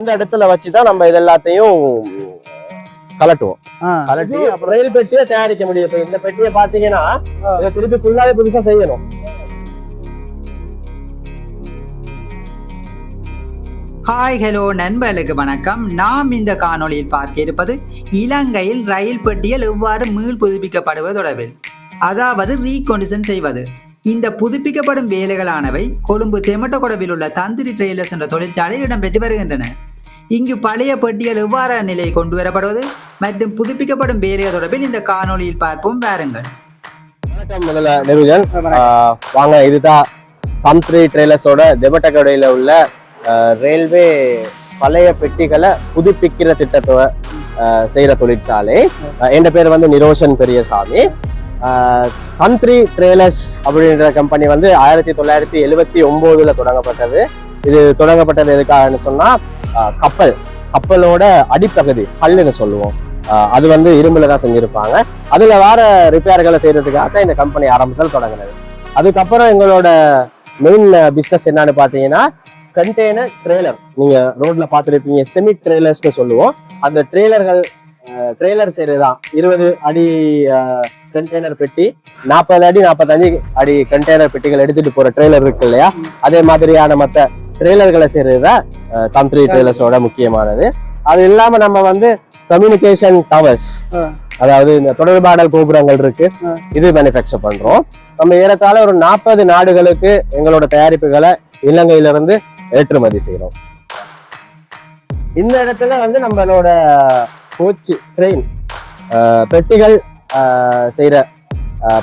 இந்த இடத்துல வச்சுதான் நம்ம இது எல்லாத்தையும் கலட்டுவோம். கலட்டி அப்புறம் ரயில் பெட்டியை தயாரிக்க முடியும். இப்ப இந்த பெட்டியை பாத்தீங்கன்னா இதை திருப்பி ஃபுல்லாவே புதுசா செய்யணும். ஹாய் ஹலோ நண்பர்களுக்கு வணக்கம். நாம் இந்த காணொளியில் பார்க்க இருப்பது இலங்கையில் ரயில் பெட்டியல் எவ்வாறு மீள் புதுப்பிக்கப்படுவது தொடர்பில். அதாவது ரீகொண்டிஷன் செய்வது. இந்த புதுப்பிக்கப்படும் வேலைகளானவை கொழும்பு தெமட்டகொடவில் உள்ள தந்திரி ட்ரெயிலர்ஸ் என்ற தொழிற்சாலையில் இடம்பெற்று வருகின்றன. இங்கு பழைய பெட்டியல் எவ்வாறான நிலையை கொண்டு வரப்படுவது மற்றும் புதுப்பிக்கப்படும் வேலைகள் தொடர்பில் இந்த காணொளியில் பார்ப்போம். வாருங்கள். வணக்கம் முதல்ல நிருஜன் வாங்க இதுதான் தம்த்ரி ட்ரெய்லர்ஸோட தெபட்டகடையில உள்ள ஆஹ் ரயில்வே பழைய பெட்டிகளை புதுப்பிக்கிற திட்டத்தை ஆஹ் தொழிற்சாலை. என் பேர் வந்து நிரோஷன் பெரியசாமி. தந்த்ரி ட்ரெய்லர்ஸ் அப்படின்ற கம்பெனி வந்து ஆயிரத்தி தொள்ளாயிரத்தி எழுபத்தி ஒன்பதுல தொடங்கப்பட்டது. இது தொடங்கப்பட்டது எதுக்காகன்னு சொன்னா கப்பல். கப்பலோட அடிப்பகுதி கல்லுன்னு சொல்லுவோம். அது வந்து இரும்புல தான் செஞ்சிருப்பாங்க. அதுல வர ரிப்பேர்களை செய்யறதுக்காக இந்த கம்பெனி ஆரம்பத்தில் தொடங்கினது. அதுக்கப்புறம் எங்களோட மெயின் பிஸ்னஸ் என்னன்னு பார்த்தீங்கன்னா கண்டெய்னர் ட்ரெய்லர் நீங்க ரோட்ல பார்த்துருப்பீங்க செமி ட்ரெய்லர்ஸ்னு சொல்லுவோம். அந்த ட்ரெய்லர்கள் ட்ரெய்லர் செய்யறது தான் இருபது அடி கண்டெய்னர் பெட்டி நாற்பது அடி நாற்பத்தஞ்சு அடி கண்டெய்னர் பெட்டிகள் எடுத்துட்டு போற ட்ரெய்லர் இருக்கு இல்லையா? அதே மாதிரியான மற்ற ட்ரெய்லர்களை செய்யறது தான் ட்ரெய்லர்ஸோட முக்கியமானது. அது இல்லாம நம்ம வந்து கம்யூனிகேஷன் டவர்ஸ். அதாவது இந்த தொடர்பாடல் கோபுரங்கள் இருக்கு. இது மேனுஃபேக்சர் பண்றோம். நம்ம ஏறத்தாழ ஒரு நாற்பது நாடுகளுக்கு எங்களோட தயாரிப்புகளை இலங்கையில இருந்து ஏற்றுமதி செய்றோம் இந்த இடத்துல வந்து நம்மளோட கோச்சு ட்ரெயின் பெட்டிகள் செய்யற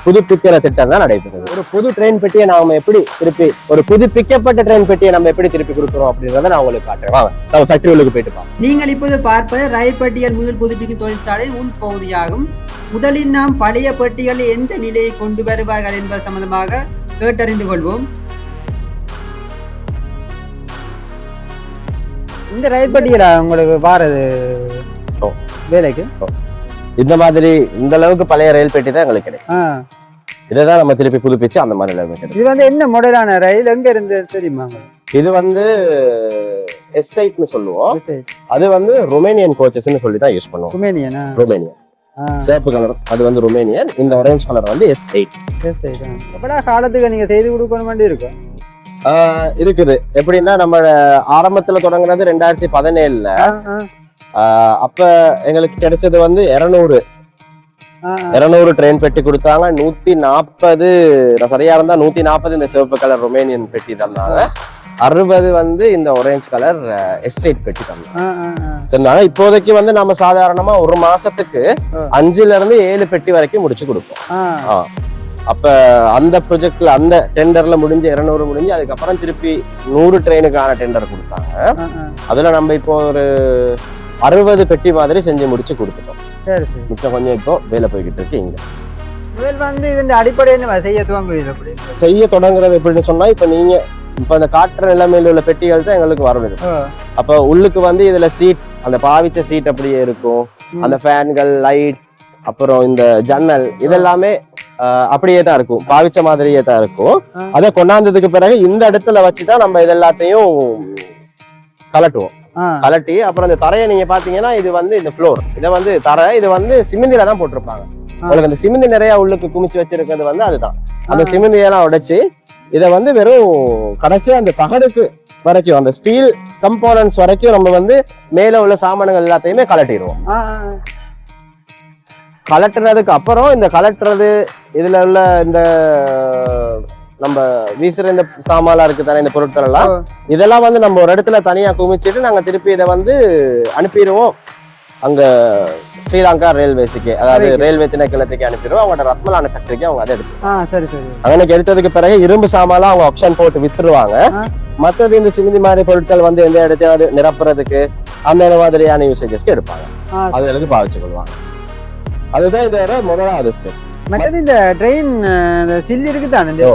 புதுப்பிக்கிற திட்டம் தான் நடைபெறுது. ஒரு புது ட்ரெயின் பெட்டியை நாம எப்படி திருப்பி ஒரு புதுப்பிக்கப்பட்ட ட்ரெயின் பெட்டியை நம்ம எப்படி திருப்பி கொடுக்குறோம் அப்படின்றத நான் உங்களுக்கு காட்டுறேன். வாங்க நம்ம ஃபேக்டரி உள்ளுக்கு போயிட்டு பார்ப்போம். நீங்கள் இப்போது பார்ப்பது ரயில் பெட்டியல் மீள் புதுப்பிக்கும் தொழிற்சாலை உள்பகுதியாகும் முதலில் நாம் பழைய பெட்டிகள் எந்த நிலையை கொண்டு வருவார்கள் என்பது சம்பந்தமாக கேட்டறிந்து கொள்வோம். இந்த ரயில் பட்டியலா உங்களுக்கு வாரது. வேலைக்கு. இந்த மாதிரி இந்த அளவுக்கு பழைய ரயில் பெட்டி தான் எங்களுக்கு கிடைக்கும். ஆ. இதை தான் நம்ம திருப்பி புதுப்பிச்சு அந்த மாதிரி இது வந்து என்ன மாடலான ரயில்? எங்க இருந்து தெரியுமா? இது வந்து எஸ் னு சொல்லுவோம். அது வந்து ரொமேனியன் கோச்சஸ்னு சொல்லி தான் யூஸ் பண்ணுவோம். ருமேனியனா ரொமேனியன் ஆ, சிவப்பு கலர் அது வந்து ரொமேனியன் இந்த ஆரஞ்சு கலர் வந்து எஸ் எயிட். எப்படா காலத்துக்கு நீங்க செய்து கொடுக்கணும் வேண்டி இருக்கும்? இருக்குது. எப்படின்னா நம்ம ஆரம்பத்துல தொடங்குனது ரெண்டாயிரத்தி பதினேழுல. அப்ப எங்களுக்கு கிடைச்சது வந்து இருநூறு. இருநூறு ட்ரெயின் பெட்டி கொடுத்தாங்க. நூத்தி நாற்பது சரியா இருந்தா நூத்தி நாற்பது இந்த சிவப்பு கலர் ரொமேனியன் பெட்டி தந்தாங்க. அறுபது வந்து இந்த ஒரேஞ்ச் கலர் எஸ்டேட் பெட்டி தந்தாங்க. இப்போதைக்கு வந்து நம்ம சாதாரணமா ஒரு மாசத்துக்கு. அஞ்சுல இருந்து ஏழு பெட்டி வரைக்கும் முடிச்சு கொடுப்போம். அப்ப அந்த ப்ரொஜெக்ட்ல அந்த டெண்டர்ல முடிஞ்சு இருநூறு முடிஞ்சு அதுக்கப்புறம் திருப்பி நூறு ட்ரெயினுக்கான டெண்டர் கொடுத்தாங்க. அதுல நம்ம இப்போ ஒரு அறுபது பெட்டி மாதிரி செஞ்சு முடிச்சு கொடுத்துட்டோம். சரி சரி. மிச்சம் கொஞ்சம் இப்போ வேலை போய்கிட்டு இருக்கு இங்க. முதல் வந்து இதன் அடிப்படை என்ன? செய்ய துவங்குவீங்க அப்படி? செய்ய தொடங்குறது எப்படின்னு சொன்னா இப்ப நீங்க இப்ப இந்த காற்று நிலைமையில உள்ள பெட்டிகள் தான் எங்களுக்கு வரணும். அப்ப உள்ளுக்கு வந்து இதுல சீட் அந்த பாவிச்ச சீட் அப்படியே இருக்கும். அந்த ஃபேன்கள் லைட் அப்புறம் இந்த ஜன்னல் இதெல்லாமே அப்படியே தான் இருக்கும். பாவிச்ச மாதிரியே தான் இருக்கும். அதை கொண்டாந்ததுக்கு பிறகு இந்த இடத்துல வச்சுதான் நம்ம இது எல்லாத்தையும் கலட்டுவோம். கலட்டி அப்புறம் இந்த தரையை நீங்க பாத்தீங்கன்னா இது வந்து இந்த ஃப்ளோர் இதை வந்து தரை இது வந்து சிமெந்தில தான் போட்டிருப்பாங்க. உங்களுக்கு அந்த சிமெந்தி நிறைய உள்ளுக்கு குமிச்சு வச்சிருக்கிறது வந்து அதுதான். அந்த. சிமெந்தியெல்லாம் உடைச்சு இதை வந்து வெறும் கடைசியா அந்த தகடுக்கு வரைக்கும் அந்த ஸ்டீல் கம்போனன்ட்ஸ் வரைக்கும் நம்ம வந்து மேல உள்ள சாமான்கள் எல்லாத்தையுமே கலட்டிடுவோம். கலட்டுனதுக்கு அப்புறம் இந்த கலட்டுறது இதுல உள்ள இந்த நம்ம வீசுற இந்த சாமான்லாம் இருக்கு தானே இந்த பொருட்கள் எல்லாம். இதெல்லாம் வந்து நம்ம ஒரு இடத்துல தனியா குமிச்சிட்டு நாங்க திருப்பி இதை வந்து அனுப்பிடுவோம் அங்க ஸ்ரீலங்கா ரயில்வேஸுக்கு அதாவது. ரயில்வே திணைக்களத்துக்கு அனுப்பிடுவோம் அவங்களோட ரத்மலான ஃபேக்டரிக்கு அவங்க அதை எடுத்து சரி எடுத்ததுக்கு பிறகு இரும்பு சாமான்லாம் அவங்க ஆப்ஷன் போட்டு வித்துருவாங்க. மற்றது இந்த சிமிதி மாதிரி பொருட்கள் வந்து எந்த இடத்தையாவது நிரப்புறதுக்கு அந்த மாதிரியான யூசேஜஸ்க்கு எடுப்பாங்க. அது எழுதி பாவிச்சு கொள்வாங்க அதுதான் இதோட முதலாவது ஸ்டெப் மற்றது இந்த ட்ரெயின் இந்த சில்லு ஓ.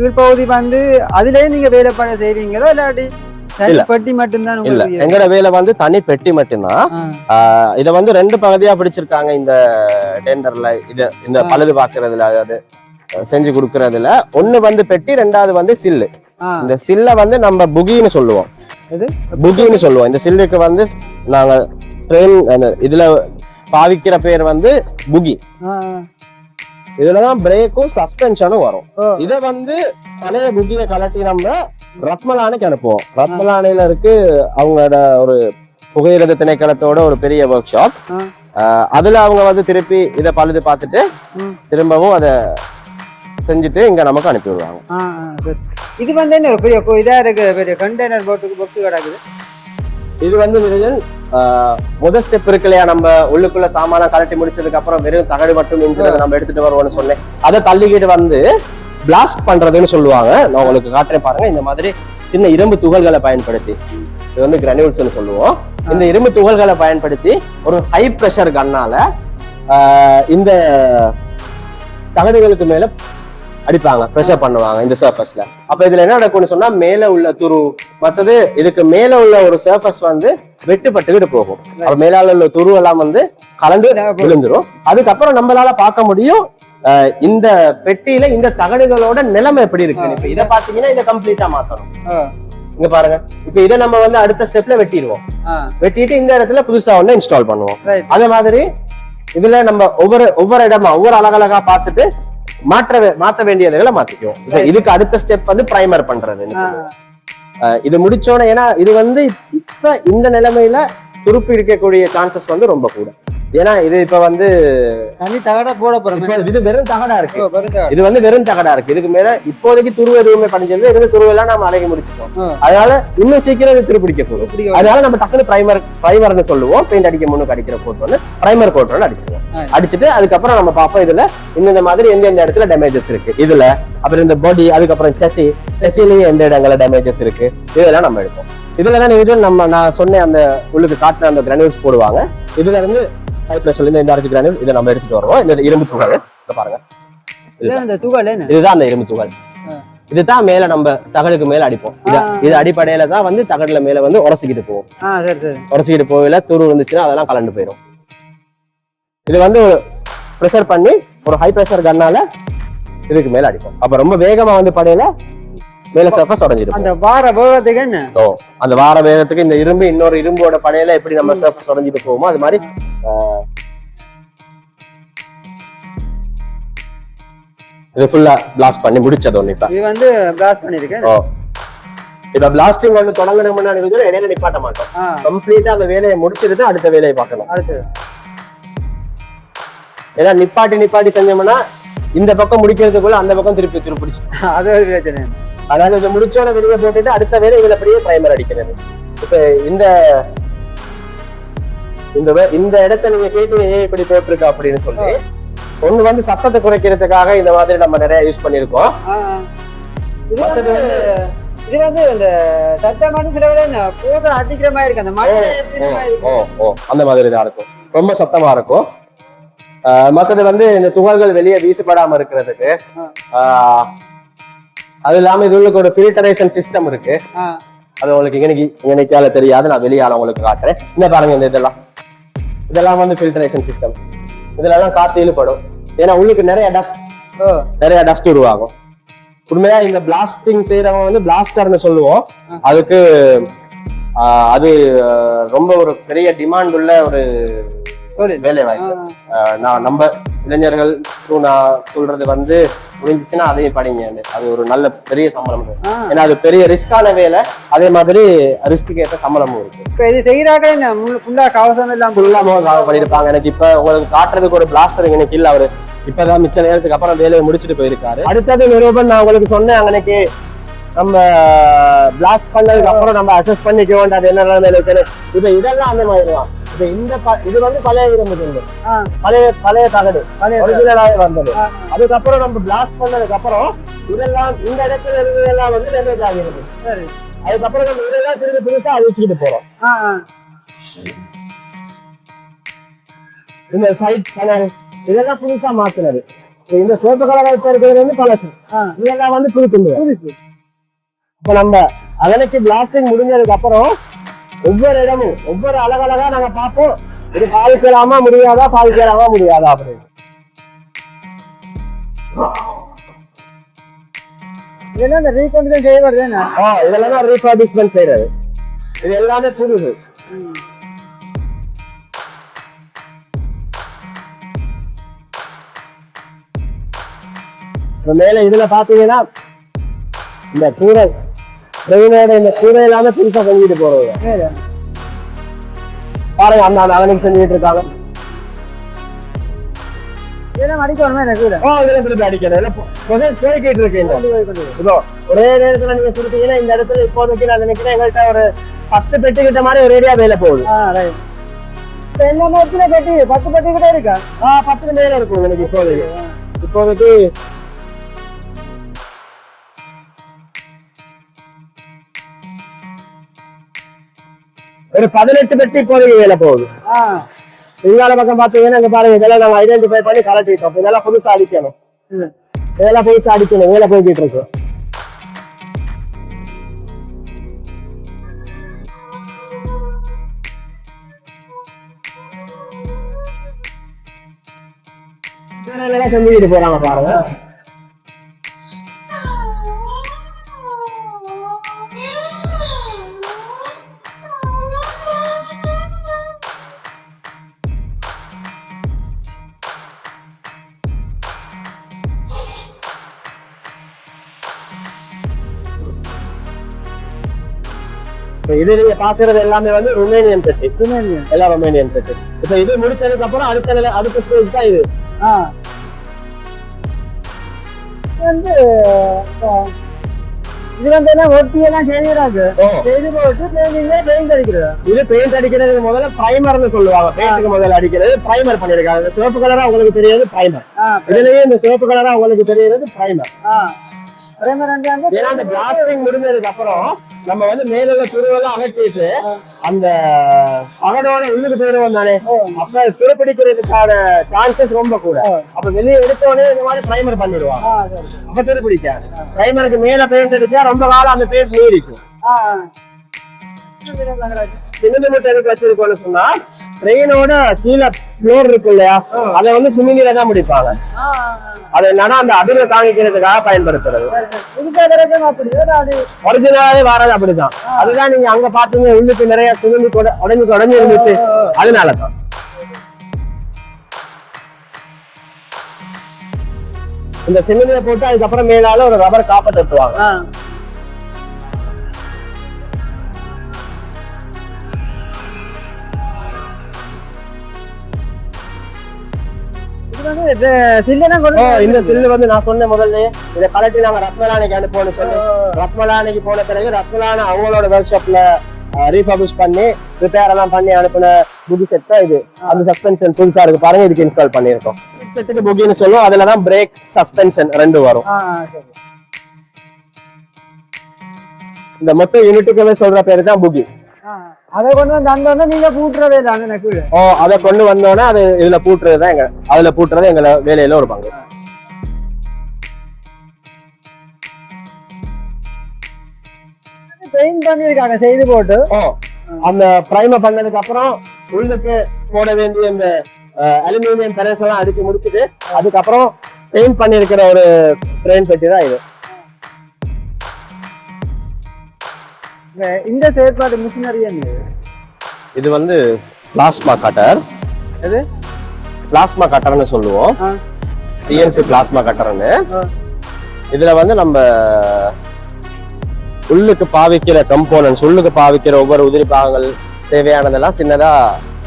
கீழ்ப்பகுதி வந்து அதுலயே நீங்க வேலை பண்ண செய்வீங்களோ? இல்லாட்டி இல்ல. எங்கட வேலை வந்து தனி பெட்டி மட்டும்தான். இத வந்து ரெண்டு பகுதியா பிடிச்சிருக்காங்க இந்த டெண்டர்ல. இது இந்த. பழுது பாக்குறதுல அதாவது செஞ்சு கொடுக்கறதுல. ஒண்ணு வந்து பெட்டி ரெண்டாவது வந்து சில்லு. இந்த சில்ல வந்து நம்ம புகின்னு சொல்லுவோம். புகின்னு சொல்லுவோம். இந்த சில்லுக்கு வந்து நாங்க ட்ரெயின் இதுல பாவிக்கிற பேர் வந்து புகி. இதுலதான் பிரேக்கும் சஸ்பென்ஷனும் வரும். இத வந்து பழைய புகிய கலட்டி நம்ம ரத்மலானுக்கு அனுப்புவோம் ரத்மலானையில இருக்கு அவங்களோட ஒரு புகையிரத திணைக்களத்தோட ஒரு பெரிய ஒர்க் ஷாப். அதுல அவங்க வந்து திருப்பி இத பழுது பார்த்துட்டு. திரும்பவும் அதை செஞ்சுட்டு இங்க நமக்கு அனுப்பி விடுவாங்க. இது வந்து என்ன ஒரு பெரிய இதா இருக்கு பெரிய கண்டெய்னர் போட்டுக்கு பொட்டு கிடக்குது இது வந்து நிரஞ்சன் ஆஹ், முத ஸ்டெப் இருக்கு இல்லையா நம்ம உள்ளுக்குள்ள சாமான கலட்டி முடிச்சதுக்கு அப்புறம் வெறும் தகடு மட்டும் மிஞ்சிறத நம்ம எடுத்துட்டு வருவோம்னு சொன்னேன். அதை தள்ளிக்கிட்டு வந்து பிளாஸ்ட் பண்றதுன்னு சொல்லுவாங்க. நான் உங்களுக்கு காட்டுறேன் பாருங்க. இந்த மாதிரி சின்ன இரும்பு துகள்களை பயன்படுத்தி இது வந்து கிரானியூல்ஸ்னு சொல்லுவோம். இந்த இரும்பு துகள்களை பயன்படுத்தி ஒரு ஹை பிரஷர் கன்னால இந்த தகடுகளுக்கு மேல அடிப்பாங்க ப்ரெஷர் பண்ணுவாங்க இந்த சர்ஃபஸ்ல அப்ப இதுல என்ன நடக்கும்னு சொன்னா மேல உள்ள துரு மத்தது இதுக்கு மேல உள்ள ஒரு சர்ஃபஸ் வந்து வெட்டுப்பட்டுக்கிட்டு போகும். அப்ப மேலால உள்ள துரு எல்லாம் வந்து கலந்து விழுந்துரும். அதுக்கப்புறம் நம்மளால பார்க்க முடியும் இந்த பெட்டியில இந்த தகடுகளோட நிலைமை எப்படி இருக்கு. இப்ப இதை பாத்தீங்கன்னா இதை கம்ப்ளீட்டா மாத்தணும். இங்க பாருங்க. இப்ப இதை நம்ம வந்து அடுத்த ஸ்டெப்ல வெட்டிடுவோம். வெட்டிட்டு இந்த இடத்துல புதுசா ஒண்ணு இன்ஸ்டால் பண்ணுவோம். அதே மாதிரி இதுல நம்ம ஒவ்வொரு ஒவ்வொரு இடமா ஒவ்வொரு அழகழகா பார்த்துட்டு மாற்ற மாத்த வேண்டியதுகளை மாத்திக்குவோம். இதுக்கு அடுத்த ஸ்டெப் வந்து பிரைமர் பண்றது இது முடிச்சோட ஏன்னா இது வந்து இப்ப இந்த நிலைமையில துருப்பி இருக்கக்கூடிய சான்சஸ் வந்து ரொம்ப கூட. ஏன்னா இது இப்ப வந்து தண்ணி தகடா போட போறோம் இது வெறும் தகடா இருக்கு. இது வந்து வெறும் தகடா இருக்கு. இதுக்கு மேல இப்போதைக்கு துருவ எதுவுமே படிஞ்சது இருந்து துருவெல்லாம் நம்ம அடங்கி முடிச்சிட்டோம். அதனால இன்னும் சீக்கிரம் இது துருப்பிடிக்க இப்படி அதனால நம்ம டக்குனு பிரைமர் பிரைமர்னு சொல்லுவோம். பெயிண்ட் அடிக்க முன்னுக்கு அடிக்கிற போட்டு வந்து பிரைமர் வந்து அடிச்சிருவோம். அடிச்சுட்டு அதுக்கப்புறம் நம்ம பார்ப்போம் இதுல இந்த மாதிரி எந்தெந்த இடத்துல டேமேஜஸ் இருக்கு. இதுல அப்புறம் இந்த பாடி அதுக்கப்புறம் செசி செசிலேயே எந்த இடங்கள்ல டேமேஜஸ் இருக்கு. இதெல்லாம் நம்ம எடுப்போம். இதுல தான் நம்ம நான் சொன்ன அந்த உள்ளுக்கு காட்டின அந்த கிரானியூல்ஸ் போடுவாங்க. இதுல இருந்து ஹை பிரஷர்ல இருந்து இந்த அரைச்சு கிரானியூல் இதை நம்ம எடுத்துட்டு வருவோம். இந்த இரும்பு துகள். இதை பாருங்க. இதுதான். அந்த இரும்பு துகள். இதுதான் மேல நம்ம தகடுக்கு மேல அடிப்போம். இது அடிப்படையில தான் வந்து தகடுல மேல வந்து உரசிக்கிட்டு போவோம். உரசிக்கிட்டு போகல துரு வந்துச்சுன்னா அதெல்லாம் கலண்டு போயிடும் இது வந்து ப்ரெஷர் பண்ணி ஒரு ஹை ப்ரெஷர் கன்னால இதுக்கு மேல அடிப்போம். அப்ப ரொம்ப வேகமா வந்து படையில மேல சர்ஃபஸ் உடஞ்சிட்டு அந்த. வார போகிறதுக்கு என்ன? ஓ அந்த வார வேகத்துக்கு இந்த இரும்பு இன்னொரு இரும்போட படையில எப்படி நம்ம சர்ஃபஸ் உடஞ்சிட்டு போவோமோ அது மாதிரி இது ஃபுல்லா பிளாஸ்ட் பண்ணி முடிச்சது ஒண்ணு இப்ப. இது வந்து பிளாஸ்ட் பண்ணிருக்கேன். ஓ. இப்ப பிளாஸ்டிங் வந்து தொடங்கணும்னு இடையில நிப்பாட்ட மாட்டோம். கம்ப்ளீட்டா அந்த வேலையை முடிச்சிட்டு தான் அடுத்த வேலையை பார்க்கணும் அடுத்தது ஏன்னா நிப்பாட்டி நிப்பாட்டி செஞ்சோம்னா இந்த பக்கம் முடிக்கிறதுக்குள்ள அந்த பக்கம் திருப்பி திருப்பி பிடிச்சு அது ஒரு பிரச்சனை. அதாவது இதை முடிச்சோட வெளியே போட்டுட்டு அடுத்த வேலை இதுல அப்படியே பிரைமர் அடிக்கிறது. இப்ப இந்த இந்த இந்த இடத்த நீங்க ஏன் இப்படி போட்டிருக்க அப்படின்னு சொல்லி ஒண்ணு வந்து சத்தத்தை குறைக்கிறதுக்காக இந்த மாதிரி நம்ம நிறைய யூஸ் பண்ணிருக்கோம். இது வந்து இந்த சத்தமான சில விட இந்த பூசை அடிக்கிற மாதிரி இருக்கு. அந்த மாதிரி இருக்கு? ஓ ஓ. அந்த மாதிரி தான் இருக்கும். ரொம்ப சத்தமா இருக்கும். மத்தது வந்து இந்த துகள்கள் வெளியே வீசப்படாம இருக்கிறதுக்கு அது இல்லாம இது உள்ளுக்கு ஒரு ஃபில்டரேஷன் சிஸ்டம் இருக்கு. அது உங்களுக்கு இன்னைக்கு இன்னைக்கால தெரியாது. நான் வெளியால உங்களுக்கு காட்டுறேன். இந்த பாருங்க இந்த இதெல்லாம். இதெல்லாம் வந்து ஃபில்டரேஷன் சிஸ்டம் இதுல எல்லாம் காத்து இழுபடும். ஏன்னா உள்ளுக்கு நிறைய டஸ்ட் நிறைய டஸ்ட் உருவாகும். உண்மையா இந்த பிளாஸ்டிங் செய்யறவங்க வந்து பிளாஸ்டர்னு சொல்லுவோம். அதுக்கு அது ரொம்ப ஒரு பெரிய டிமாண்ட் உள்ள ஒரு வேலை வாய்ப்பு நான் நம்ம இளைஞர்கள் நான் சொல்றது வந்து முடிஞ்சுச்சுன்னா அதையும் படிங்க. அது ஒரு நல்ல பெரிய சம்பளம். இருக்கு. ஏன்னா அது பெரிய ரிஸ்கான வேலை. அதே மாதிரி ரிஸ்க்கு ஏற்ற சம்பளமும் இருக்கு. இப்ப இது இந்த ஃபுல்லா கவசம் எல்லாம் ஃபுல்லா முகம் பண்ணிருப்பாங்க. எனக்கு இப்ப உங்களுக்கு காட்டுறதுக்கு ஒரு பிளாஸ்டர் எனக்கு இல்ல. அவரு இப்பதான் மிச்ச நேரத்துக்கு அப்புறம் வேலையை முடிச்சுட்டு போயிருக்காரு. அடுத்தது நிரூபன் நான் உங்களுக்கு சொன்னேன் அன்னைக்கு நம்ம பிளாஸ்ட் பண்ணதுக்கு அப்புறம் நம்ம அசஸ் பண்ணிக்க வேண்டாம். அது என்ன நிலைமையில இருக்குன்னு. இப்ப இதெல்லாம் அந்த மாதிரி தான். இப்ப இந்த இது வந்து பழைய இரும்பு துண்டு பழைய பழைய தகடு. பழைய ஒரிஜினலாக வந்தது. அதுக்கப்புறம் நம்ம பிளாஸ்ட் பண்ணதுக்கு அப்புறம் இதெல்லாம் இந்த இடத்துல இருந்ததெல்லாம் வந்து டேமேஜ் சரி. அதுக்கப்புறம் நம்ம இதெல்லாம் திரும்பி புதுசா அழிச்சுக்கிட்டு போறோம். இந்த சைட் கலர் இதெல்லாம் புதுசா மாத்துனது. இந்த சிவப்பு கலர் இப்ப இருக்கிறது வந்து பழசு. இதெல்லாம் வந்து புது துண்டு. இப்ப நம்ம அதனைக்கு பிளாஸ்டிங் முடிஞ்சதுக்கு அப்புறம் ஒவ்வொரு இடமும் ஒவ்வொரு அழகழகா நாங்க பார்ப்போம். இது பாதிக்கலாமா முடியாதா பாதிக்கலாமா முடியாதா அப்படின்னு. இதெல்லாம் இந்த வருது என்ன? ஆ இதெல்லாம் தான் ரீஃபர்பிஷ்மெண்ட் செய்யறது. இது எல்லாமே புதுசு. இப்ப மேல இதுல பாத்தீங்கன்னா இந்த கூரை ட்ரெயினோட இந்த கூரை எல்லாமே புதுசா செஞ்சுட்டு போறது. பாருங்க அந்த அவனுக்கு செஞ்சுட்டு இருக்காங்க. கூட? ஒரே நேரத்துல நீங்க கொடுத்தீங்கன்னா இந்த இடத்துல இப்போதைக்கு நான் நினைக்கிறேன் எங்கள்கிட்ட ஒரு பத்து பெட்டி கிட்ட மாதிரி ஒரு ஏரியா வேலை போகுது. ஆ ரைட் இப்போ எல்லா நேரத்தில் பெட்டி? பத்து பெட்டி கிட்ட இருக்கா? பத்து மேல இருக்கும் எனக்கு இப்போதைக்கு. இப்போதைக்கு ஒரு பதினெட்டு பெட்டி இப்போதைக்கு வேலை போகுது. இங்கால பக்கம் பாத்தீங்கன்னா இங்க பாருங்க இதெல்லாம் நம்ம ஐடென்டிஃபை பண்ணி கலட்டிட்டோம் இதெல்லாம் புதுசா அடிக்கணும். இதெல்லாம் புதுசா அடிக்கணும். வேலை போய்கிட்டு இருக்கு. வேலையெல்லாம் செஞ்சுக்கிட்டு போறாங்க பாருங்க. இது நீங்க பாக்குறது எல்லாமே வந்து ருமேனியன் பெட்டி ருமேனியன் எல்லாம் ரொமேனியன் பெட்டி இப்ப இது முடிச்சதுக்கு அப்புறம் அடுத்த அடுத்த ஸ்டேஜ் தான் இது. வந்து இது வந்து என்ன ஒட்டி எல்லாம் செய்யறாங்க. செய்து போட்டு பெயிண்டிங்ல பெயிண்ட் அடிக்கிறது. இது பெயிண்ட் அடிக்கிறது முதல்ல பிரைமர்னு சொல்லுவாங்க. பெயிண்ட்டுக்கு முதல்ல அடிக்கிறது பிரைமர் பண்ணிருக்காங்க சிவப்பு கலரா உங்களுக்கு தெரியாது பிரைமர் இதுலயே இந்த சிவப்பு கலரா உங்களுக்கு தெரியுறது பிரைமர் ஏன்னா அந்த பிளாஸ்டிங் முடிஞ்சதுக்கு அப்புறம் நம்ம வந்து மேல துருவெல்லாம் அகற்றிட்டு அந்த அகடோட உள்ளுக்கு போயிடுவோம் தானே அப்ப துருப்பிடிக்கிறதுக்கான சான்சஸ் ரொம்ப கூட. அப்ப வெளியே எடுத்த உடனே இந்த மாதிரி பிரைமர் பண்ணிடுவாங்க. அப்ப துருப்பிடிக்காது பிரைமருக்கு மேல பெயிண்ட் அடிச்சா ரொம்ப காலம் அந்த பெயிண்ட் நீடிக்கும். மூட்டை எதுக்கு வச்சிருக்கோம்னு சொன்னா ட்ரெயினோட கீழே ஃப்ளோர் இருக்கு இல்லையா? அதை வந்து சிமெண்டில தான் முடிப்பாங்க. அது என்னன்னா அந்த அதிர்வு தாங்கிக்கிறதுக்காக பயன்படுத்துறது. ஒரிஜினலாவே வராது அப்படிதான். அதுதான் நீங்க அங்க பாத்தீங்க உள்ளுக்கு நிறைய சிமெண்ட் கூட உடஞ்சு உடஞ்சு இருந்துச்சு. அதனாலதான். இந்த சிமெண்ட்ல போட்டு அதுக்கப்புறம் மேலால ஒரு ரப்பர் காப்பை தட்டுவாங்க. வந்து சில்லெல்லாம் கொண்டு இந்த சில்லு வந்து நான் சொன்ன முதல்ல. இதை கலட்டி நாங்க ரத்மலானைக்கு அனுப்போன்னு சொல்லி. ரத்மலானைக்கு போன பிறகு ரத்மலான அவங்களோட ஒர்க் ஷாப்ல ரீஃபர்பிஷ் பண்ணி ரிப்பேர் எல்லாம் பண்ணி அனுப்பின புகி செட் தான் இது. அந்த சஸ்பென்ஷன் புதுசா இருக்கு பாருங்க இதுக்கு இன்ஸ்டால் பண்ணியிருக்கோம். செட்டுக்கு புகின்னு சொல்லுவோம் அதுல தான் பிரேக் சஸ்பென்ஷன் ரெண்டு வரும். இந்த மொத்த யூனிட்டுக்குமே சொல்ற பேரு தான் புகி அதை கொண்டு வந்து அந்த வந்து நீங்க பூட்டுறதே அந்த நெக்கு ஓ அதை கொண்டு வந்தோடனே அது இதுல பூட்டுறது தான் எங்க அதுல பூட்டுறது எங்க வேலையில ஒரு பங்கு பெயிண்ட் பண்ணியிருக்காங்க செய்து போட்டு. அந்த பிரைமர் பண்ணதுக்கு அப்புறம் உள்ளுக்கு போட வேண்டிய இந்த அலுமினியம் பெரஸ் எல்லாம் அடிச்சு முடிச்சுட்டு அதுக்கப்புறம் பெயிண்ட் பண்ணிருக்கிற ஒரு ட்ரெயின் பெட்டி தான் இது. இந்த- செயற்பாடு மிஷினரி இது வந்து பிளாஸ்மா கட்டர் எது? பிளாஸ்மா கட்டர்னு சொல்லுவோம். சிஎன்சி பிளாஸ்மா கட்டர்னு. இதுல வந்து நம்ம உள்ளுக்கு பாவிக்கிற கம்போனன்ட்ஸ் உள்ளுக்கு பாவிக்கிற ஒவ்வொரு உதிரி பாகங்கள் தேவையானதெல்லாம் சின்னதா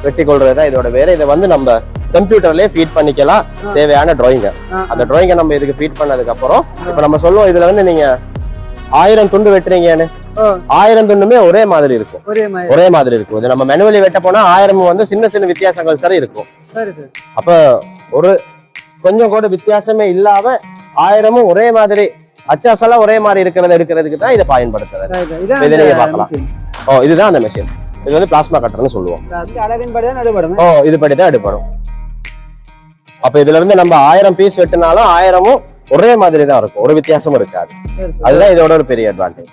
வெட்டி கொள்றது தான் இதோட வேற இதை வந்து நம்ம கம்ப்யூட்டர்லயே ஃபீட் பண்ணிக்கலாம் தேவையான டிராயிங்க. அந்த டிராயிங்கை நம்ம இதுக்கு ஃபீட் பண்ணதுக்கு அப்புறம் இப்ப நம்ம சொல்லுவோம் இதுல வந்து நீங்க ஆயிரம் துண்டு வெட்டுறீங்கன்னு. ஆயிரம் துண்டுமே ஒரே மாதிரி இருக்கும். ஒரே மாதிரி. இருக்கும். இது நம்ம மேனுவலி வெட்ட போனா ஆயிரம் வந்து சின்ன சின்ன வித்தியாசங்கள் சரி இருக்கும். அப்ப ஒரு கொஞ்சம் கூட வித்தியாசமே இல்லாம ஆயிரமும் ஒரே மாதிரி அச்சாசெல்லாம் ஒரே மாதிரி இருக்கிறத எடுக்கிறதுக்கு தான் இதை பயன்படுத்துறது இதை நீங்க பார்க்கலாம். ஓ இதுதான் அந்த மெஷின் இது வந்து பிளாஸ்மா கட்டர்னு சொல்லுவோம். ஓ இது படி தான் எடுப்படும் அப்ப இதுல இருந்து நம்ம ஆயிரம் பீஸ் வெட்டினாலும் ஆயிரமும் ஒரே மாதிரி தான் இருக்கும். ஒரு வித்தியாசமும் இருக்காது. அதுதான் இதோட ஒரு பெரிய அட்வான்டேஜ்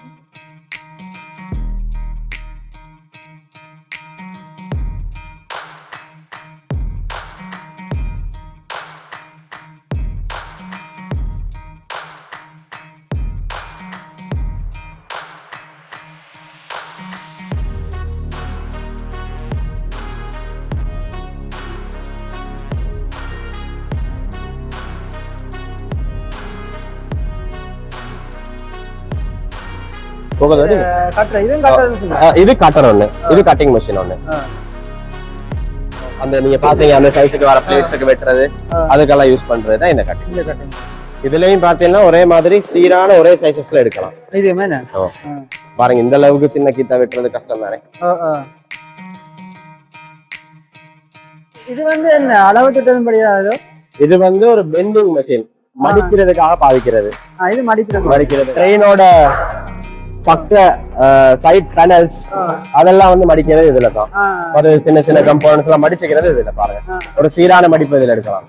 போகுது இது கட்டர் ஒண்ணு. இது கட்டிங் மிஷின் ஒண்ணு. அந்த நீங்க பாத்தீங்க அந்த சைஸுக்கு வர பிளேட்ஸுக்கு வெட்டுறது. அதுக்கெல்லாம் யூஸ் பண்றது தான் இந்த கட்டிங் இதுலயும் பாத்தீங்கன்னா ஒரே மாதிரி சீரான ஒரே சைஸஸ்ல எடுக்கலாம். இது. பாருங்க இந்த அளவுக்கு சின்ன கீத்தா வெட்டுறது கஷ்டம் தானே. இது வந்து என்ன அளவு திட்டம் படியாது இது வந்து ஒரு பெண்டிங் மெஷின் மடிக்கிறதுக்காக பாவிக்கிறது. இது மடிக்கிறது. மடிக்கிறது ட்ரெயினோட பக்க சைட் பேனல்ஸ் அதெல்லாம் வந்து மடிக்கிறது இதுல தான் ஒரு சின்ன சின்ன கம்போனன்ஸ் எல்லாம் மடிச்சுக்கிறது இதுல பாருங்க. ஒரு சீரான மடிப்பு இதுல எடுக்கலாம்.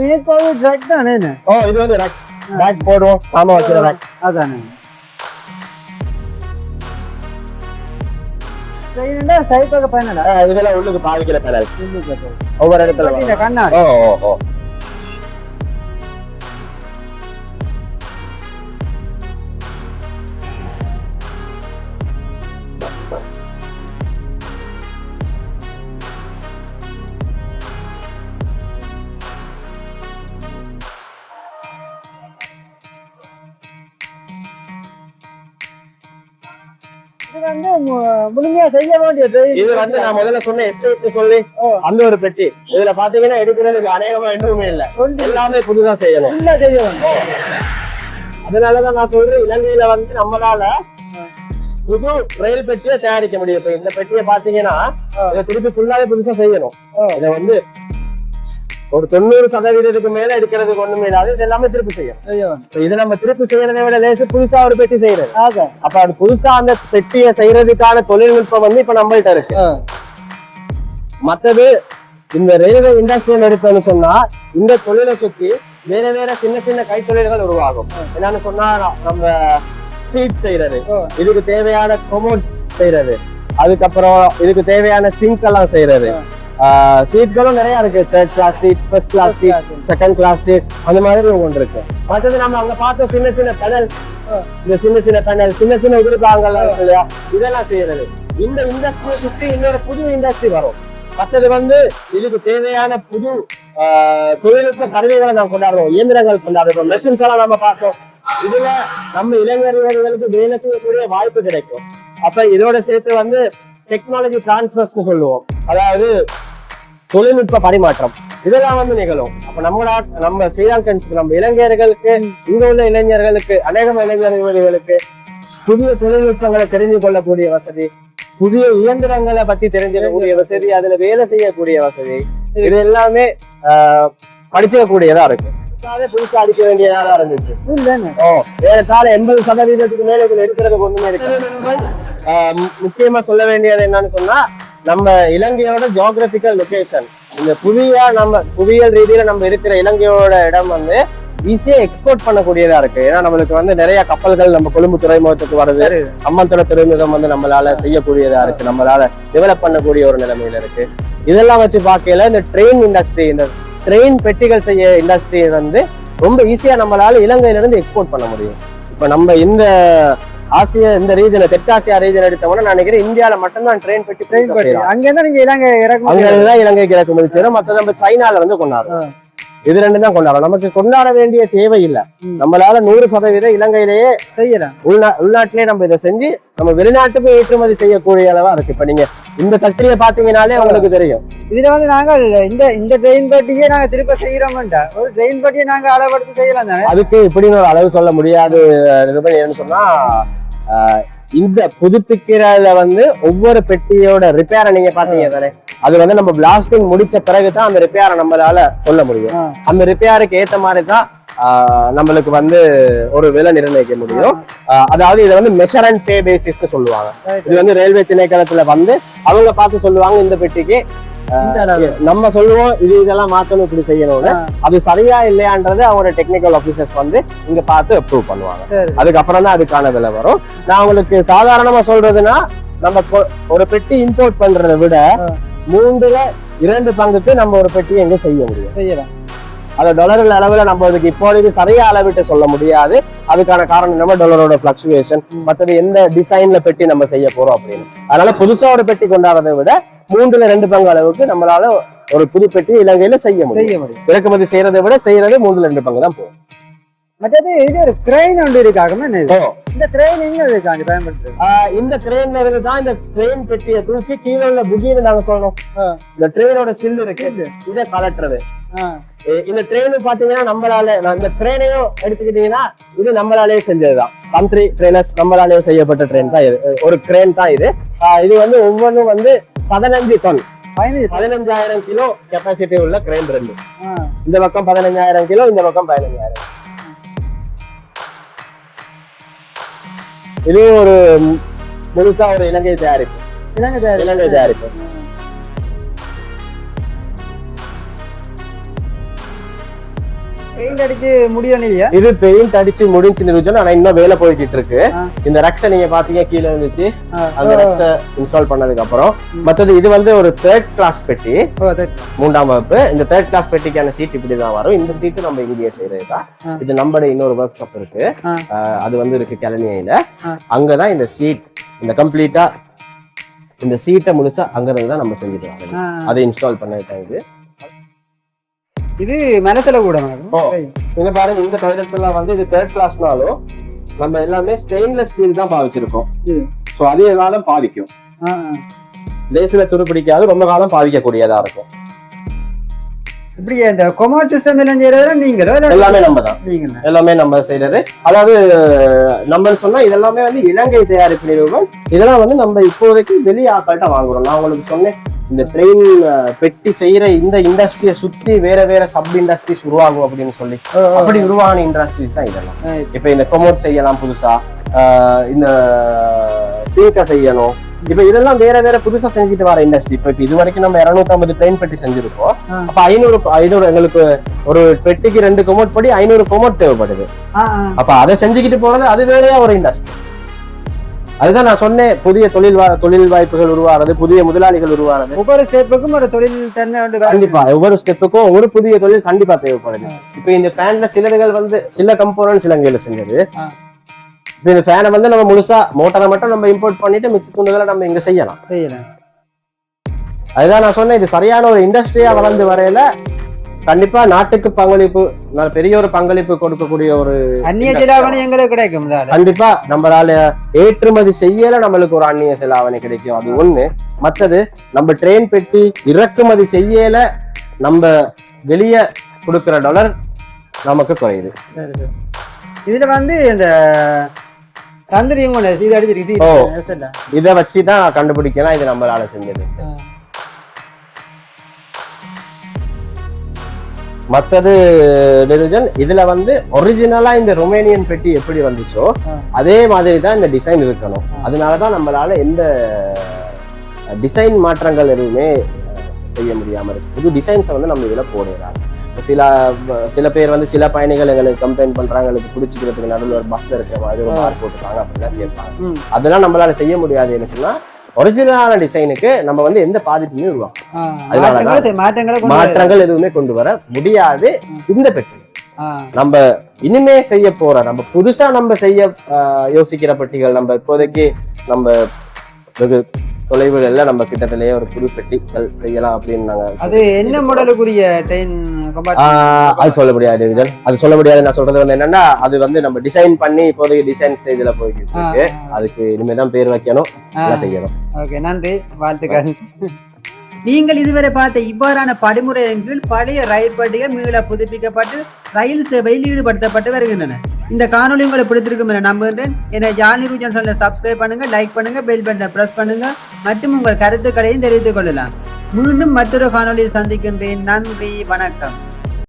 மேற்கோள் ட்ரக் தானே? ஓ இது வந்து ரேக் ரேக் போடுவோம். சாமா வைக்கிற ரேக் அதானே. சைக்கிள் பயனடா இதெல்லாம் உள்ளுக்கு பாவிக்கிற பேனல்ஸ் ஒவ்வொரு இடத்துல. கண்ணாடி. ஓ ஓ. முழுமையா செய்ய வேண்டிய train. இது வந்து நான் முதல்ல சொன்ன எஸ்ஐக்கு சொல்லி. அந்த ஒரு பெட்டி. இதுல பாத்தீங்கன்னா எடுக்கிறதுக்கு அநேகமா எதுவுமே இல்ல. எல்லாமே புதுதா செய்யணும். full ஆ செய்ய வேணும். அதனாலதான் நான் சொல்றேன் இலங்கையில வந்து நம்மளால புது ரயில் பெட்டியை தயாரிக்க முடியும். இப்ப இந்த பெட்டியை பாத்தீங்கன்னா இதை திருப்பி ஃபுல்லாவே புதுசா செய்யணும். இதை வந்து ஒரு தொண்ணூறு சதவீதத்துக்கு மேல எடுக்கிறதுக்கு ஒண்ணுமே இல்லாது இது எல்லாமே திருப்பி செய்யணும் செய்ய வேணும். இப்ப இதை நம்ம திருப்பி செய்யறதை விட லேசு புதுசா ஒரு பெட்டி செய்யறது. ஆக. அப்ப அது புதுசா அந்த பெட்டியை செய்யறதுக்கான தொழில்நுட்பம் வந்து இப்ப நம்மள்ட்ட இருக்கு. மத்தது இந்த ரயில்வே இண்டஸ்ட்ரியல் எடுத்தோம்னு சொன்னா இந்த தொழிலை சுத்தி வேற வேற சின்ன சின்ன கைத்தொழில்கள் உருவாகும். என்னன்னு சொன்னா நம்ம சீட் செய்யறது. இதுக்கு தேவையான கொமோட்ஸ் செய்யறது. அதுக்கப்புறம் இதுக்கு தேவையான சிங்க் எல்லாம் செய்யறது. சீட்களும் நிறைய இருக்கு. Third class seat first class seat second class seat அந்த மாதிரி ஒன்று இருக்கு. மற்றது நம்ம அங்க பார்த்த சின்ன சின்ன பேனல் இந்த சின்ன சின்ன பேனல் சின்ன சின்ன உதிர்பாங்கெல்லாம் இருக்கு இல்லையா? இதெல்லாம் செய்யறது. இந்த இண்டஸ்ட்ரியை சுத்தி இன்னொரு புது இண்டஸ்ட்ரி வரும். மற்றது வந்து இதுக்கு தேவையான புது ஆஹ், தொழில்நுட்ப கருவிகளை நாம் கொண்டாடுறோம். இயந்திரங்கள் கொண்டாடுறோம். மெஷின்ஸ் எல்லாம் நம்ம பார்த்தோம். இதுல நம்ம இளைஞர்களுக்கு வேலை செய்யக்கூடிய வாய்ப்பு கிடைக்கும். அப்ப இதோட சேர்த்து வந்து டெக்னாலஜி டிரான்ஸ்பர்ஸ்னு சொல்லுவோம். அதாவது தொழில்நுட்ப பரிமாற்றம். இதெல்லாம் வந்து நிகழும். அப்ப நம்ம நம்ம ஸ்ரீலங்கன்ஸ்க்கு நம்ம இளைஞர்களுக்கு இங்க உள்ள இளைஞர்களுக்கு அநேகம் இளைஞர்களுக்கு புதிய தொழில்நுட்பங்களை தெரிந்து கொள்ளக்கூடிய வசதி புதிய இயந்திரங்களை பத்தி தெரிஞ்சுக்கக்கூடிய வசதி அதுல வேலை செய்யக்கூடிய வசதி இது எல்லாமே ஆஹ், படிச்சுக்கக்கூடியதா இருக்கு. புதுசா அடிக்க வேண்டியதா தான் இருந்துச்சு. ஏறத்தாழ எண்பது சதவீதத்துக்கு மேல இதுல இருக்கிறதுக்கு ஒண்ணுமே இருக்கு முக்கியமா சொல்ல வேண்டியது என்னன்னு சொன்னா நம்ம இலங்கையோட ஜியோகிராபிக்கல் லொகேஷன் இந்த புதிய நம்ம புவியியல் ரீதியில நம்ம இருக்கிற இலங்கையோட இடம் வந்து ஈஸியா எக்ஸ்போர்ட் பண்ணக்கூடியதா இருக்கு. ஏன்னா நம்மளுக்கு வந்து நிறைய கப்பல்கள் நம்ம கொழும்பு துறைமுகத்துக்கு வருது அம்மன்தோட துறைமுகம் வந்து நம்மளால செய்யக்கூடியதா இருக்கு. நம்மளால டெவலப் பண்ணக்கூடிய ஒரு நிலைமையில இருக்கு. இதெல்லாம் வச்சு பார்க்கையில இந்த ட்ரெயின் இண்டஸ்ட்ரி இந்த ட்ரெயின் பெட்டிகள் செய்ய இண்டஸ்ட்ரி வந்து ரொம்ப ஈஸியா நம்மளால இலங்கையில இருந்து எக்ஸ்போர்ட் பண்ண முடியும். இப்ப நம்ம இந்த ஆசிய இந்த ரீஜனை தெற்காசியா ரீஜன் எடுத்தோம்னா நான் நினைக்கிறேன் இந்தியால மட்டும்தான் ட்ரெயின் பெட்டி ட்ரெயின் பட்டி. அங்க இருந்தா நீங்க இலங்கை இறக்குமதி அங்கதான் இலங்கைக்கு இறக்குமதி செய்யறோம். மத்த நம்ம சைனால வந்து கொண்டாடுறோம். இது ரெண்டு தான் கொண்டாடுறோம். நமக்கு கொண்டாட வேண்டிய தேவை இல்ல. நம்மளால நூறு சதவீதம் இலங்கையிலேயே செய்யலாம். உள்நா உள்நாட்டிலேயே நம்ம இதை செஞ்சு நம்ம வெளிநாட்டுக்கு ஏற்றுமதி செய்யக்கூடிய அளவா இருக்கு. இப்ப நீங்க இந்த ஃபேக்டரியை பாத்தீங்கன்னாலே உங்களுக்கு தெரியும். இதுல வந்து நாங்கள் இந்த இந்த ட்ரெயின் பட்டியே நாங்க திருப்ப செய்யறோம்டா ஒரு ட்ரெயின் பட்டியை நாங்க அளவெடுத்து செய்யலாம் தானே? அதுக்கு இப்படின்னு ஒரு அளவு சொல்ல முடியாது. என்னன்னு சொன்னா இந்த புதுப்பிக்கிறதுல வந்து ஒவ்வொரு பெட்டியோட ரிப்பேரை நீங்க பாத்தீங்க தானே அது வந்து நம்ம பிளாஸ்டிங் முடிச்ச பிறகுதான் அந்த ரிப்பேரை நம்மளால சொல்ல முடியும். அந்த ரிப்பேருக்கு ஏத்த மாதிரி தான் ஆஹ், நம்மளுக்கு வந்து ஒரு விலை நிர்ணயிக்க முடியும் அதாவது இதை வந்து மெஷர் அண்ட் பே பேசிஸ்னு சொல்லுவாங்க. இது வந்து ரயில்வே திணைக்களத்துல வந்து அவங்க பார்த்து சொல்லுவாங்க இந்த பெட்டிக்கு. நம்ம சொல்லுவோம் இது இதெல்லாம் மாத்தணும் இப்படி செய்யணும்னு. அது சரியா இல்லையான்றது அவங்களோட டெக்னிக்கல் ஆபீசர்ஸ் வந்து இங்க பார்த்து அப்ரூவ் பண்ணுவாங்க. அதுக்கப்புறம் தான் அதுக்கான விலை வரும். நான் உங்களுக்கு சாதாரணமா சொல்றதுன்னா நம்ம ஒரு பெட்டி இம்போர்ட் பண்றதை விட. மூன்றுல இரண்டு பங்குக்கு நம்ம ஒரு பெட்டியை எங்க செய்ய முடியும்? செய்யலாம். அந்த டாலர்கள் அளவுல நம்ம அதுக்கு இப்போதைக்கு சரியா அளவிட்டு சொல்ல முடியாது. அதுக்கான காரணம் என்னமா டாலரோட பிளக்சுவேஷன் மற்றது எந்த டிசைன்ல பெட்டி நம்ம செய்ய போறோம் அப்படின்னு. அதனால புதுசா ஒரு பெட்டி கொண்டாடுறதை விட மூன்றுல ரெண்டு பங்கு அளவுக்கு நம்மளால ஒரு புது பெட்டி இலங்கையில செய்ய முடியும். இறக்குமதி செய்யறதை விட செய்யறது மூணுல ரெண்டு பங்கு தான் போகும். மற்றது இது ஒரு கிரெயின் ஒன்று. இந்த கிரெயின் எங்க இருக்காங்க பயன்படுத்துறது? ஆஹ் இந்த ட்ரெயின்ல இருந்து தான் இந்த ட்ரெயின் பெட்டியை தூக்கி கீழே உள்ள புகின்னு நாங்க சொல்லணும். இந்த ட்ரெயினோட சில்லு இருக்கு. இதை கலட்டுறது. இந்த ட்ரெயின் பாத்தீங்கன்னா நம்மளால இந்த ட்ரெயினையும் எடுத்துக்கிட்டீங்கன்னா இது நம்மளாலே செஞ்சதுதான். கண்ட்ரி ட்ரெயினர்ஸ் நம்மளாலே செய்யப்பட்ட ட்ரெயின் தான் இது. ஒரு ட்ரெயின் தான் இது. இது வந்து ஒவ்வொன்றும் வந்து பதினஞ்சு டன் பதினஞ்சாயிரம் கிலோ கெப்பாசிட்டி உள்ள ட்ரெயின் ரெண்டு. இந்த பக்கம் பதினஞ்சாயிரம் கிலோ இந்த பக்கம் பதினஞ்சாயிரம். இது ஒரு முழுசா ஒரு இலங்கை தயாரிப்பு. இலங்கை தயாரிப்பு. பெயிண்ட் அடிச்சு முடியணும் இல்லையா? இது பெயிண்ட் அடிச்சு முடிஞ்சு நிறுவனம் ஆனா இன்னும் வேலை போயிட்டு இருக்கு. இந்த ரக்ஸை நீங்க பாத்தீங்க கீழே இருந்துச்சு. அந்த ரக்ஸை இன்ஸ்டால் பண்ணதுக்கு அப்புறம் மத்தது இது வந்து ஒரு தேர்ட் கிளாஸ் பெட்டி. மூன்றாம் வகுப்பு. இந்த தேர்ட் கிளாஸ் பெட்டிக்கான சீட் இப்படிதான் வரும். இந்த சீட்டு நம்ம இங்கேயே செய்யறதுதான். இது நம்மட இன்னொரு ஒர்க் ஷாப் இருக்கு. அது வந்து இருக்கு கிளனியில. அங்கதான் இந்த சீட் இந்த கம்ப்ளீட்டா இந்த சீட்டை முழுசா அங்கிருந்து தான் நம்ம செஞ்சுட்டு வரோம். அதை இன்ஸ்டால் பண்ணதுதான் இது. இது மனசுல கூட. இங்க பாருங்க இந்த டாய்லெட்ஸ் எல்லாம் வந்து இது தேர்ட் கிளாஸ்னாலும் நம்ம எல்லாமே ஸ்டெயின்லெஸ் ஸ்டீல் தான் பாவிச்சிருக்கோம். ஸோ அதிக காலம் பாவிக்கும். லேசில துருப்பிடிக்காது ரொம்ப காலம் பாவிக்கக்கூடியதா இருக்கும் இப்படி இந்த கொமாட் சிஸ்டம் எல்லாம் செய்யறதுல நீங்களோ எல்லாமே நம்ம தான் எல்லாமே நம்ம செய்யறது. அதாவது நம்ம சொன்னா இதெல்லாமே வந்து இலங்கை தயாரிப்பு நிறுவனம். இதெல்லாம் வந்து நம்ம இப்போதைக்கு வெளி ஆக்கள்கிட்ட வாங்குறோம். நான் உங்களுக்கு சொன்னேன் இந்த ட்ரெயின் பெட்டி செய்யற இந்த இண்டஸ்ட்ரியை சுத்தி வேற வேற சப் இண்டஸ்ட்ரீஸ் உருவாகும் அப்படின்னு சொல்லி. அப்படி உருவான இண்டஸ்ட்ரீஸ் தான் இதெல்லாம். இப்ப இந்த கொமோட் செய்யலாம் புதுசா இந்த சீக்க செய்யணும். இப்ப இதெல்லாம் வேற வேற புதுசா செஞ்சுட்டு வர இண்டஸ்ட்ரி இப்ப இது வரைக்கும் நம்ம 250 ட்ரெயின் பெட்டி செஞ்சிருக்கோம். அப்ப ஐநூறு ஐநூறு எங்களுக்கு ஒரு பெட்டிக்கு ரெண்டு கொமோட் படி ஐநூறு கொமோட் தேவைப்படுது. அப்ப அதை செஞ்சுக்கிட்டு போறது அது வேறையா ஒரு இண்டஸ்ட்ரி அதுதான் நான் சொன்னேன் புதிய தொழில் தொழில் வாய்ப்புகள் உருவாகிறது புதிய முதலாளிகள் உருவாகிறது ஒவ்வொரு ஸ்டெப்புக்கும் ஒரு தொழில் தன்மை கண்டிப்பா ஒவ்வொரு ஸ்டெப்புக்கும் ஒரு புதிய தொழில் கண்டிப்பா தேவைப்படுது. இப்ப இந்த ஃபேன்ல சிலதுகள் வந்து சில கம்போனன்ட்ஸ் இலங்கையில செஞ்சது. ஃபேனை வந்து நம்ம முழுசா மோட்டரை மட்டும் நம்ம இம்போர்ட் பண்ணிட்டு மிச்ச துண்டுகளை நம்ம இங்க செய்யலாம். செய்யலாம். அதுதான் நான் சொன்னேன் இது சரியான ஒரு இண்டஸ்ட்ரியா வளர்ந்து வரையில கண்டிப்பா நாட்டுக்கு பங்களிப்பு பெரிய ஒரு பங்களிப்பு கொடுக்கக்கூடிய ஒரு அந்நிய செலாவணி எங்களுக்கு கிடைக்கும் கண்டிப்பா நம்மளால ஏற்றுமதி செய்யல நம்மளுக்கு ஒரு அந்நிய செலாவணி கிடைக்கும் அது ஒண்ணு. மத்தது நம்ம ட்ரெயின் பெட்டி இறக்குமதி செய்யல நம்ம வெளியே கொடுக்கிற டாலர் நமக்கு குறையுது. இதுல வந்து இந்த தந்திரியும் இது அடிச்சிருக்கு ஓ. இதை வச்சு தான் கண்டுபிடிக்கலாம் இது நம்மளால செஞ்சது. மத்தது டெலிஜன் இதுல வந்து ஒரிஜினலா இந்த ரொமேனியன் பெட்டி எப்படி வந்துச்சோ ஆ. அதே மாதிரி தான் இந்த டிசைன் இருக்கணும் ஆ. அதனாலதான் நம்மளால எந்த டிசைன் மாற்றங்கள் எதுவுமே செய்ய முடியாம இருக்கு புது டிசைன்ஸை வந்து நம்ம இதுல போடுறாங்க சில சில பேர் வந்து சில பயணிகள் எங்களுக்கு கம்ப்ளைண்ட் பண்றாங்க எங்களுக்கு பிடிச்சிக்கிறதுக்கு நடுவில் ஒரு பஸ் இருக்க மாதிரி ஒரு. மார்க் போட்டுருக்காங்க அப்படிலாம் கேட்பாங்க. அதெல்லாம் நம்மளால செய்ய முடியாது என்ன சொன்னா ஒரிஜினலான டிசைனுக்கு நம்ம வந்து எந்த பாதிப்புமே உருவாக்கும் ஆ. அதனால மாற்றங்களை எதுவுமே கொண்டு வர முடியாது. இந்த பெட்டி. நம்ம இனிமே செய்ய போற நம்ம புதுசா நம்ம செய்ய யோசிக்கிற பெட்டிகள் நம்ம இப்போதைக்கு நம்ம தொலைவுகள்ல நம்ம கிட்டத்திலேயே ஒரு புது பெட்டிகள் செய்யலாம் அப்படின்னு நாங்க அது என்ன மாடலுக்குரிய ட்ரெயின் அது சொல்ல முடியாது அது சொல்ல முடியாது. நான் சொல்றது வந்து என்னன்னா அது வந்து நம்ம டிசைன் பண்ணி இப்போதைக்கு டிசைன் ஸ்டேஜ்ல போய்கிட்டு இருக்கு. அதுக்கு இனிமே தான் பேர் வைக்கணும். செய்யணும். ஓகே நன்றி. வாழ்த்துக்கள். நீங்கள் இதுவரை பார்த்த இவ்வாறான படிமுறையின் கீழ் பழைய ரயில் பட்டிகள் மீள புதுப்பிக்கப்பட்டு ரயில் சேவையில் ஈடுபடுத்தப்பட்டு வருகின்றன. இந்த காணொலி உங்களை பிடித்திருக்கும் என நம்புகின்றேன். என ஜானி ரூஜன் சொல்ல சப்ஸ்கிரைப் பண்ணுங்க லைக் பண்ணுங்க பெல் பட்டனை பிரஸ் பண்ணுங்க. மற்றும் உங்கள் கருத்துக்களையும் தெரிவித்துக் கொள்ளலாம். மீண்டும் மற்றொரு காணொலியில் சந்திக்கின்றேன். நன்றி வணக்கம்.